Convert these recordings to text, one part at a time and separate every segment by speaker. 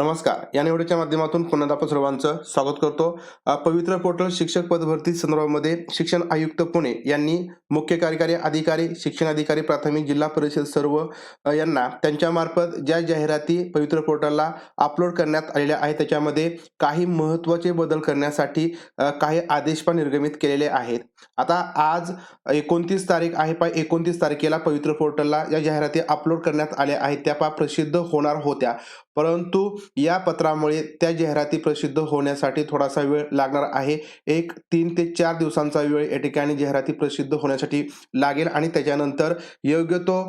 Speaker 1: नमस्कार. या निवडीच्या माध्यमातून पुन्हा सर्वांचं स्वागत करतो. पवित्र पोर्टल शिक्षक पद भरती संदर्भामध्ये शिक्षण आयुक्त पुणे यांनी मुख्य कार्यकारी अधिकारी शिक्षण अधिकारी प्राथमिक जिल्हा परिषद सर्व यांना त्यांच्या मार्फत ज्या जाहिराती पवित्र पोर्टलला अपलोड करण्यात आलेल्या आहेत त्याच्यामध्ये काही महत्त्वाचे बदल करण्यासाठी काही आदेश पण निर्गमित केलेले आहेत. आता आज एकोणतीस तारीख आहे पा एकोणतीस तारखेला पवित्र पोर्टलला या जाहिराती अपलोड करण्यात आल्या आहेत. त्या पा प्रसिद्ध होणार होत्या. परंतु या पत्रामुळे त्या जाहिराती प्रसिद्ध होण्यासाठी थोडासा वेळ लागणार आहे. एक तीन ते चार दिवसांचा वेळ या ठिकाणी जाहिराती प्रसिद्ध होण्यासाठी लागेल आणि त्याच्यानंतर योग्य तो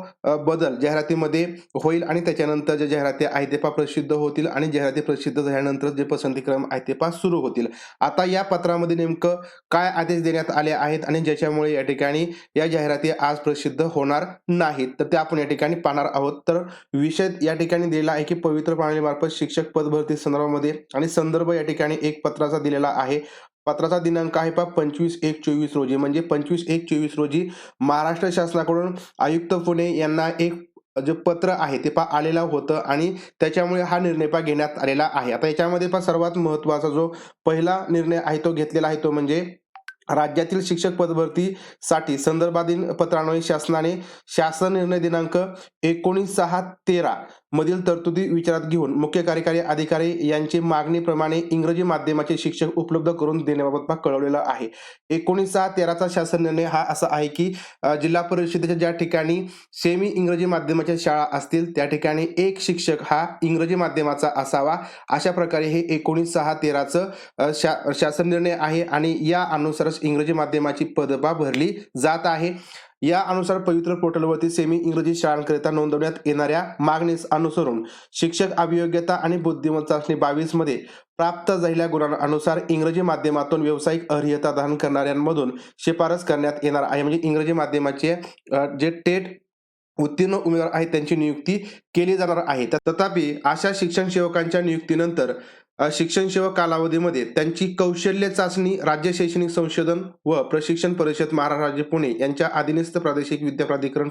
Speaker 1: बदल जाहिरातीमध्ये होईल आणि त्याच्यानंतर ज्या जाहिराती आहेत ते पा प्रसिद्ध होतील आणि जाहिराती प्रसिद्ध झाल्यानंतर जे पसंतीक्रम आहे ते पा सुरू होतील. आता या पत्रामध्ये नेमकं काय आदेश देण्यात आले आहेत आणि ज्याच्यामुळे या ठिकाणी या जाहिराती आज प्रसिद्ध होणार नाहीत. तर ते आपण या ठिकाणी पाहणार आहोत. तर विषय या ठिकाणी दिलेला आहे की पवित्र प्रणालीमार्फत शिक्षक पदभरती संदर्भामध्ये आणि संदर्भ या ठिकाणी एक पत्राचा दिलेला आहे. पत्राचा दिनांक आहे पा पंचवीस एक चोवीस रोजी. म्हणजे पंचवीस एक चोवीस रोजी महाराष्ट्र शासनाकडून आयुक्त पुणे यांना एक जे पत्र आहे ते पा आलेलं होतं आणि त्याच्यामुळे हा निर्णय पा घेण्यात आलेला आहे. आता याच्यामध्ये पा सर्वात महत्त्वाचा जो पहिला निर्णय आहे तो घेतलेला आहे तो म्हणजे राज्यातील शिक्षक पदभरतीसाठी संदर्भातील पत्रान्वये शासनाने शासन निर्णय दिनांक एकोणीस सहा तेरा मधील तरतुदी विचारात घेऊन मुख्य कार्यकारी अधिकारी यांची मागणीप्रमाणे इंग्रजी माध्यमाचे शिक्षक उपलब्ध करून देण्याबाबत कळवलेलं आहे. एकोणीस सहा तेराचा शासन निर्णय हा असा आहे की जिल्हा परिषदेच्या ज्या ठिकाणी सेमी इंग्रजी माध्यमाच्या शाळा असतील त्या ठिकाणी एक शिक्षक हा इंग्रजी माध्यमाचा असावा. अशा प्रकारे हे एकोणीस सहा तेराचं शा शासन निर्णय आहे आणि या अनुसारच इंग्रजी माध्यमाची पदभा भरली जात आहे. या अनुसार पवित्र पोर्टलवरती सेमी इंग्रजी शाळांकरिता नोंदवण्यात येणाऱ्या मागणीस अनुसरून शिक्षक अभियोग्यता आणि बुद्धिमत्ता चाचणी बावीसमध्ये प्राप्त झालेल्या गुणांनुसार इंग्रजी माध्यमातून व्यावसायिक अर्हता दान करणाऱ्यांमधून शिफारस करण्यात येणार आहे. म्हणजे इंग्रजी माध्यमाचे जे टेट उत्तीर्ण उमेदवार आहेत त्यांची नियुक्ती केली जाणार आहे. तथापि अशा शिक्षण सेवकांच्या नियुक्तीनंतर शिक्षण सेवा कालावधीमध्ये त्यांची कौशल्य चाचणी राज्य शैक्षणिक संशोधन व प्रशिक्षण परिषद महाराष्ट्र राज्य पुणे यांच्या अधीनस्थ प्रादेशिक विद्या प्राधिकरण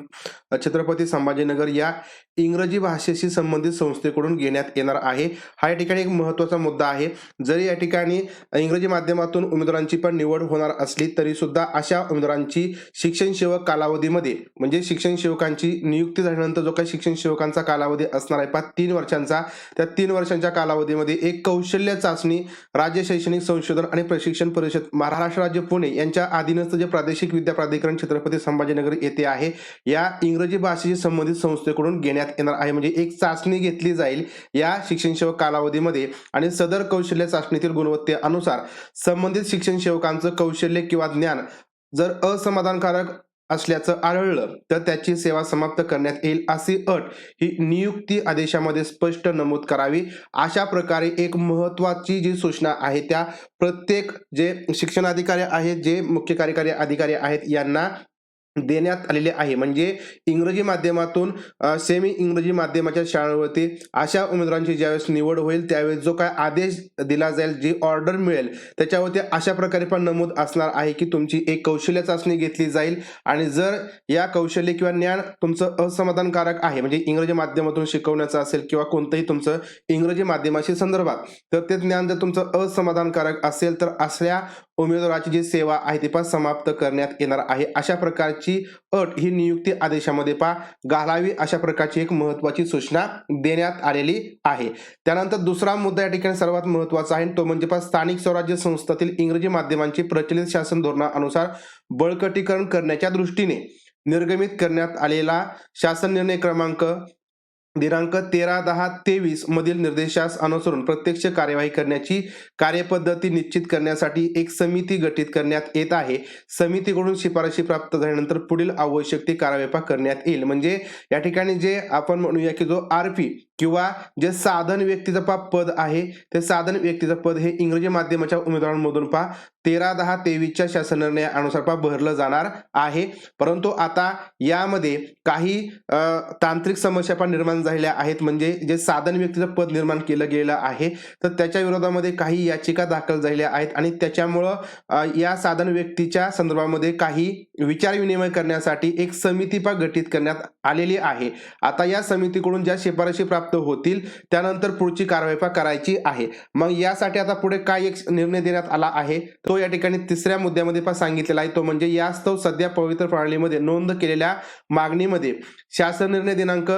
Speaker 1: छत्रपती संभाजीनगर या इंग्रजी भाषेशी संबंधित संस्थेकडून घेण्यात येणार आहे. हा या ठिकाणी एक महत्त्वाचा मुद्दा आहे. जरी या ठिकाणी इंग्रजी माध्यमातून उमेदवारांची पण निवड होणार असली तरी सुद्धा अशा उमेदवारांची शिक्षण सेवक कालावधीमध्ये म्हणजे शिक्षण सेवकांची नियुक्ती झाल्यानंतर जो काही शिक्षण सेवकांचा कालावधी असणार आहे पाच तीन वर्षांचा त्या तीन वर्षांच्या कालावधीमध्ये एक कौ कौशल्य चाचणी राज्य शैक्षणिक संशोधन आणि प्रशिक्षण परिषद महाराष्ट्र राज्य पुणे यांच्या अधीनस्थ जे प्रादेशिक विद्या प्राधिकरण छत्रपती संभाजीनगर येथे आहे या इंग्रजी भाषेशी संबंधित संस्थेकडून घेण्यात येणार आहे. म्हणजे एक चाचणी घेतली जाईल या शिक्षण सेवक कालावधीमध्ये आणि सदर कौशल्य चाचणीतील गुणवत्तेनुसार संबंधित शिक्षण सेवकांचं कौशल्य किंवा ज्ञान जर असमाधानकारक असल्याचं आढळलं तर त्याची सेवा समाप्त करण्यात येईल अशी अट ही नियुक्ती आदेशामध्ये स्पष्ट नमूद करावी. अशा प्रकारे एक महत्वाची जी सूचना आहे त्या प्रत्येक जे शिक्षणाधिकारी आहेत जे मुख्य कार्यकारी अधिकारी आहेत यांना देण्यात आलेले आहे. म्हणजे इंग्रजी माध्यमातून सेमी इंग्रजी माध्यमाच्या शाळेवरती अशा उमेदवारांची ज्यावेळेस निवड होईल त्यावेळेस जो काय आदेश दिला जाईल जी ऑर्डर मिळेल त्याच्यावरती अशा प्रकारे पण नमूद असणार आहे की तुमची एक कौशल्य चाचणी घेतली जाईल. आणि जर या कौशल्य किंवा ज्ञान तुमचं असमाधानकारक आहे म्हणजे इंग्रजी माध्यमातून शिकवण्याचं असेल किंवा कोणतंही तुमचं इंग्रजी माध्यमाशी संदर्भात तर ते ज्ञान जर तुमचं असमाधानकारक असेल तर असल्या उमेदवाराची जी सेवा आहे ती पण समाप्त करण्यात येणार आहे. अशा प्रकारची अट ही नियुक्ती आदेशामध्ये पा घालावी अशा प्रकारची एक महत्वाची सूचना देण्यात आलेली आहे. त्यानंतर दुसरा मुद्दा या ठिकाणी सर्वात महत्त्वाचा आहे. तो म्हणजे पा स्थानिक स्वराज्य संस्थातील इंग्रजी माध्यमांची प्रचलित शासन धोरणानुसार बळकटीकरण करण्याच्या दृष्टीने निर्गमित करण्यात आलेला शासन निर्णय क्रमांक दिनांक तेरा दहा तेवीस मधील निर्देशास अनुसरून प्रत्यक्ष कार्यवाही करण्याची कार्यपद्धती निश्चित करण्यासाठी एक समिती गठीत करण्यात येत आहे. समितीकडून शिफारशी प्राप्त झाल्यानंतर पुढील आवश्यक ती कार्यवाही करण्यात येईल. म्हणजे या ठिकाणी जे आपण म्हणूया की जो आर पी किंवा जे साधन व्यक्तीचं पा पद आहे ते साधन व्यक्तीचं पद हे इंग्रजी माध्यमाच्या उमेदवारांमधून पा तेरा दहा तेवीसच्या शासन निर्णयानुसार पा भरलं जाणार आहे. परंतु आता यामध्ये काही तांत्रिक समस्या पण निर्माण झालेल्या आहेत. म्हणजे जे साधन व्यक्तीचं पद निर्माण केलं गेलं आहे तर त्याच्या विरोधामध्ये काही याचिका दाखल झालेल्या आहेत. आणि त्याच्यामुळं या साधन व्यक्तीच्या संदर्भामध्ये काही विचार विनिमय करण्यासाठी एक समिती पा गठीत करण्यात आलेली आहे. आता या समितीकडून ज्या शिफारशी प्राप्त होतील त्यानंतर पुढची कारवाई पा करायची आहे. मग यासाठी आता पुढे काय एक निर्णय देण्यात आला आहे तो या ठिकाणी तिसऱ्या मुद्द्यामध्ये पण सांगितलेला आहे. तो म्हणजे यास्तव सध्या पवित्र प्रणालीमध्ये नोंद केलेल्या मागणीमध्ये. शासन निर्णय दिनांक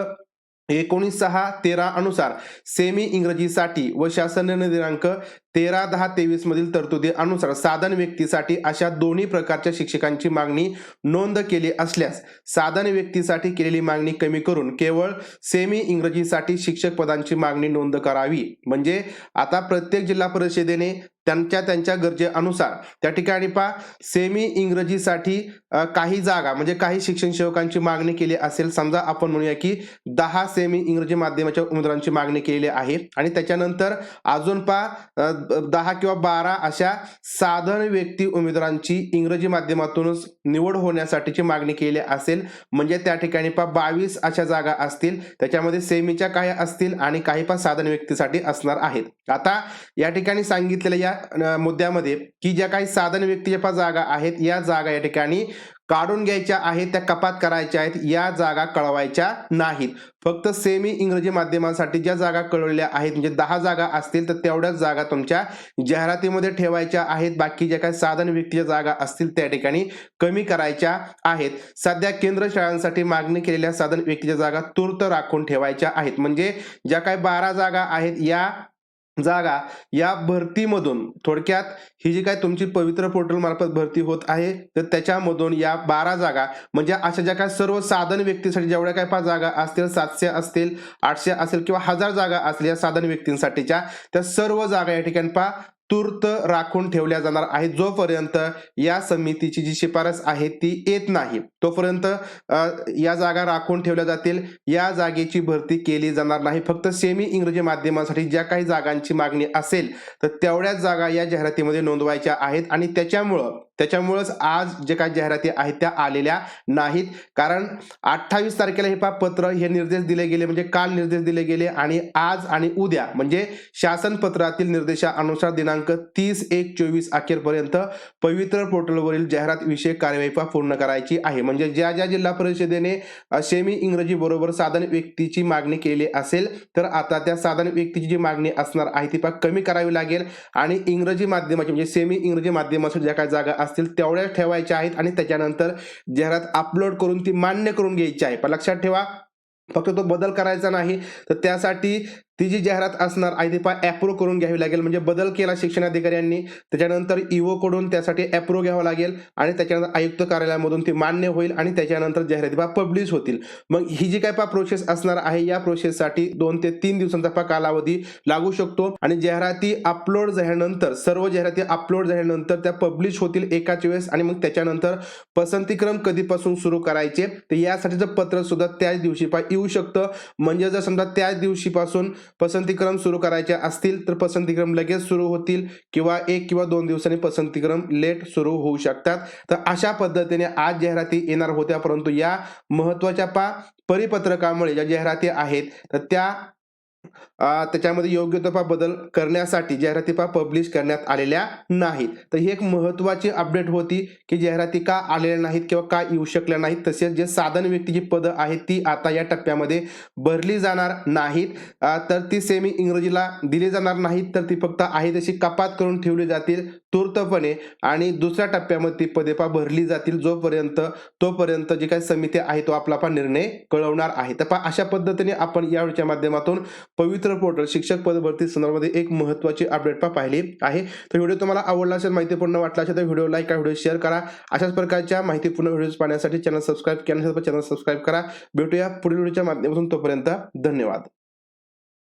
Speaker 1: एकोणीस सहा तेरा अनुसार सेमी इंग्रजीसाठी व शासन निर्णय दिनांक तेरा दहा तेवीस मधील तरतुदी अनुसार साधन व्यक्तीसाठी अशा दोन्ही प्रकारच्या शिक्षकांची मागणी नोंद केली असल्यास साधन व्यक्तीसाठी केलेली मागणी कमी करून केवळ सेमी इंग्रजीसाठी शिक्षक पदांची मागणी नोंद करावी. म्हणजे आता प्रत्येक जिल्हा परिषदेने त्यांच्या त्यांच्या गरजेनुसार त्या ठिकाणी पा सेमी इंग्रजीसाठी काही जागा म्हणजे काही शिक्षण सेवकांची मागणी केली असेल. समजा आपण म्हणूया की दहा सेमी इंग्रजी माध्यमाच्या उमेदवारांची मागणी केलेली आहे. आणि त्याच्यानंतर अजून पा दहा किंवा बारा अशा साधन व्यक्ती उमेदवारांची इंग्रजी माध्यमातूनच निवड होण्यासाठीची मागणी केली असेल. म्हणजे त्या ठिकाणी पा बावीस अशा जागा असतील. त्याच्यामध्ये सेमीच्या काही असतील आणि काही पा साधन व्यक्तीसाठी असणार आहेत. आता या ठिकाणी सांगितलेल्या या मुद्द्यामध्ये की ज्या काही साधन व्यक्तीच्या पा जागा आहेत या जागा या ठिकाणी काढून घ्यायच्या आहेत त्या कपात करायच्या आहेत या जागा कळवायच्या नाहीत. फक्त सेमी इंग्रजी माध्यमांसाठी ज्या जागा कळवलेल्या आहेत म्हणजे दहा जागा असतील तर तेवढ्याच जागा तुमच्या जाहिरातीमध्ये ठेवायच्या आहेत. बाकी ज्या काही साधन व्यक्तीच्या जागा असतील त्या ठिकाणी कमी करायच्या आहेत. सध्या केंद्र शाळांसाठी मागणी केलेल्या साधन व्यक्तीच्या जागा तूर्त राखून ठेवायच्या आहेत. म्हणजे ज्या काही बारा जागा आहेत या जागा या भरतीमधून थोडक्यात ही जी काय तुमची पवित्र पोर्टल मार्फत भरती होत आहे तर त्याच्यामधून या बारा जागा म्हणजे अशा ज्या काय सर्व साधन व्यक्तीसाठी जेवढ्या काय पाच जागा असतील सातशे असतील आठशे असेल किंवा हजार जागा असतील या साधन व्यक्तींसाठीच्या त्या सर्व जागा या ठिकाणी पहा. तूर्त राखून ठेवल्या जाणार आहेत. जोपर्यंत या समितीची जी शिफारस आहे ती येत नाही तोपर्यंत या जागा राखून ठेवल्या जातील. या जागेची भरती केली जाणार नाही. फक्त सेमी इंग्रजी माध्यमासाठी ज्या काही जागांची मागणी असेल तर तेवढ्याच जागा या जाहिरातीमध्ये नोंदवायच्या आहेत. आणि त्याच्यामुळं त्याच्यामुळंच आज जे काही जाहिराती आहेत त्या आलेल्या नाहीत. कारण अठ्ठावीस तारखेला हे पा पत्र हे निर्देश दिले गेले म्हणजे काल निर्देश दिले गेले आणि आज आणि उद्या म्हणजे शासन पत्रातील निर्देशानुसार दिनांक तीस एक चोवीस अखेरपर्यंत पवित्र पोर्टलवरील जाहिरात विषयक कार्यवाही पा पूर्ण करायची आहे. म्हणजे ज्या ज्या जिल्हा परिषदेने सेमी इंग्रजी बरोबर साधन व्यक्तीची मागणी केली असेल तर आता त्या साधन व्यक्तीची जी मागणी असणार आहे ती पा कमी करावी लागेल. आणि इंग्रजी माध्यमाची म्हणजे सेमी इंग्रजी माध्यमासाठी ज्या काही जागा असतील तेवढ्या ठेवायच्या आहेत आणि त्याच्यानंतर जाहिरात अपलोड करून ती मान्य करून घ्यायची आहे. पण लक्षात ठेवा फक्त तो बदल करायचा नाही. तर त्यासाठी ती जी जाहिरात असणार आहे ती पा अप्रूव्ह करून घ्यावी लागेल. म्हणजे बदल केला शिक्षण अधिकाऱ्यांनी त्याच्यानंतर इवोकडून कडून त्यासाठी अप्रूव्ह घ्यावं लागेल आणि त्याच्यानंतर आयुक्त कार्यालयामधून ती मान्य होईल आणि त्याच्यानंतर जाहिराती पा पब्लिश होतील. मग ही जी काय पा प्रोसेस असणार आहे या प्रोसेससाठी दोन ते तीन दिवसांचा पा कालावधी लागू शकतो. आणि जाहिराती अपलोड झाल्यानंतर सर्व जाहिराती अपलोड झाल्यानंतर त्या पब्लिश होतील एकाच वेळेस आणि मग त्याच्यानंतर पसंतीक्रम कधीपासून सुरू करायचे तर यासाठीचं पत्र सुद्धा त्याच दिवशी पा येऊ शकतं. म्हणजे जर समजा त्याच दिवशीपासून पसंतीक्रम सुरू करायचे असतील तर पसंतीक्रम लगेच सुरू होतील किंवा एक किंवा दोन दिवसांनी पसंतीक्रम लेट सुरू होऊ शकतात. तर अशा पद्धतीने आज जाहिराती येणार होत्या परंतु या महत्त्वाच्या पा परिपत्रकामुळे ज्या जाहिराती आहेत तर त्या त्याच्यामध्ये योग्य तपा बदल करण्यासाठी जाहिराती पा पब्लिश करण्यात आलेल्या नाहीत. तर ही एक महत्वाची अपडेट होती की जाहिराती का आलेल्या नाहीत किंवा का येऊ शकल्या नाहीत. तसेच जे साधन व्यक्तीची पदं आहेत ती आता या टप्प्यामध्ये भरली जाणार नाहीत. तर ती सेमी इंग्रजीला दिली जाणार नाहीत. तर ती फक्त आहे तशी कपात करून ठेवली जातील. तूर्तपणे आणि दुसऱ्या टप्प्यामध्ये ती पदेपा भरली जातील जोपर्यंत तोपर्यंत जी काही समिती आहे तो आपला पा निर्णय कळवणार आहे. तर पा अशा पद्धतीने आपण यावेळच्या माध्यमातून पवित्र पोर्टल शिक्षक पद भरती संदर्भामध्ये एक महत्वाची अपडेट पा पाहिली आहे. तर व्हिडिओ तुम्हाला आवडला असेल माहितीपूर्ण वाटला असेल तर व्हिडिओ लाईक करा व्हिडिओ शेअर करा. अशाच प्रकारच्या माहितीपूर्ण व्हिडिओज पाहण्यासाठी चॅनल सबस्क्राईब केल्यानंतर चॅनल सबस्क्राईब करा. भेटूया पुढील व्हिडिओच्या माध्यमातून. तोपर्यंत धन्यवाद.